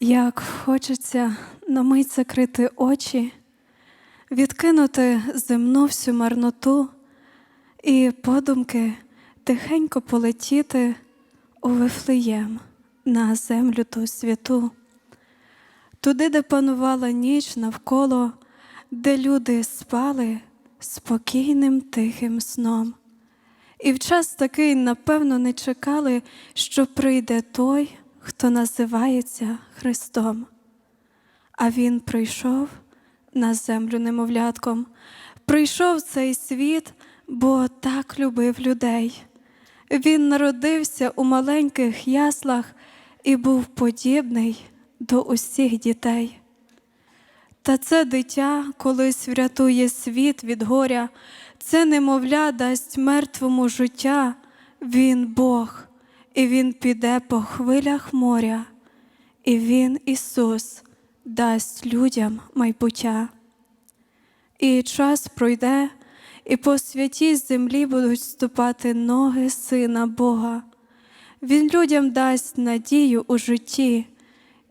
Як хочеться на мить закрити очі, відкинути земну всю марноту і подумки тихенько полетіти у Вифлеєм на землю ту святу, туди, де панувала ніч навколо, де люди спали спокійним тихим сном. І в час такий, напевно, не чекали, що прийде той, хто називається Христом. А Він прийшов на землю немовлятком, прийшов цей світ, бо так любив людей. Він народився у маленьких яслах і був подібний до усіх дітей. Та це дитя колись врятує світ від горя, це немовля дасть мертвому життя, Він Бог, і Він піде по хвилях моря, і Він, Ісус, дасть людям майбуття. І час пройде, і по святій землі будуть ступати ноги Сина Бога. Він людям дасть надію у житті,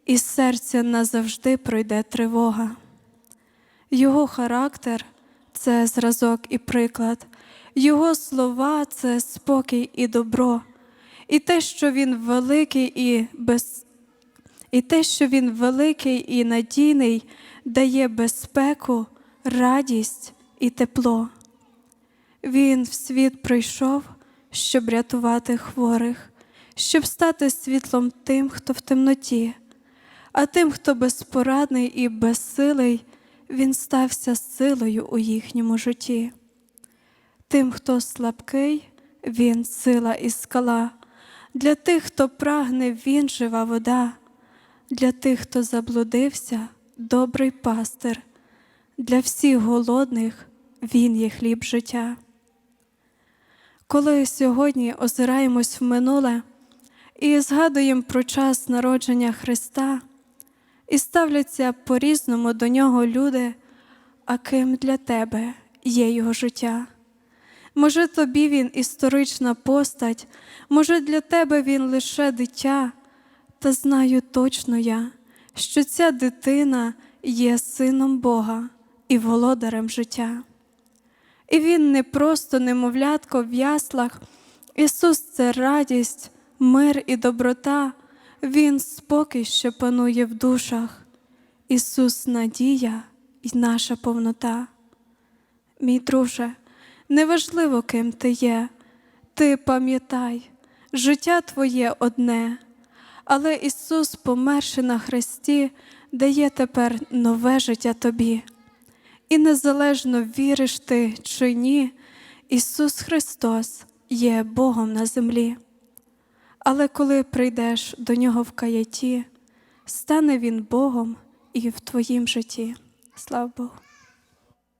і серця назавжди пройде тривога. Його характер це зразок і приклад, Його слова це спокій і добро, і те, що він великий і без... і те, що він великий і надійний, дає безпеку, радість і тепло. Він в світ прийшов, щоб рятувати хворих, щоб стати світлом тим, хто в темноті, а тим, хто безпорадний і безсилий, він стався силою у їхньому житті. Тим, хто слабкий, він сила і скала, для тих, хто прагне, він жива вода, для тих, хто заблудився, добрий пастир, для всіх голодних він є хліб життя. Коли сьогодні озираємось в минуле і згадуємо про час народження Христа, і ставляться по-різному до нього люди, а ким для тебе є його життя. Може, тобі він історична постать, може, для тебе він лише дитя, та знаю точно я, що ця дитина є сином Бога і володарем життя. І він не просто немовлятко в яслах, Ісус це радість, мир і доброта, Він спокій, що панує в душах, Ісус надія і наша повнота. Мій друже, неважливо, ким ти є, ти пам'ятай, життя твоє одне, але Ісус, померши на хресті, дає тепер нове життя тобі. І незалежно віриш ти чи ні, Ісус Христос є Богом на землі. Але коли прийдеш до Нього в каяті, стане Він Богом і в твоїм житті. Слава Богу.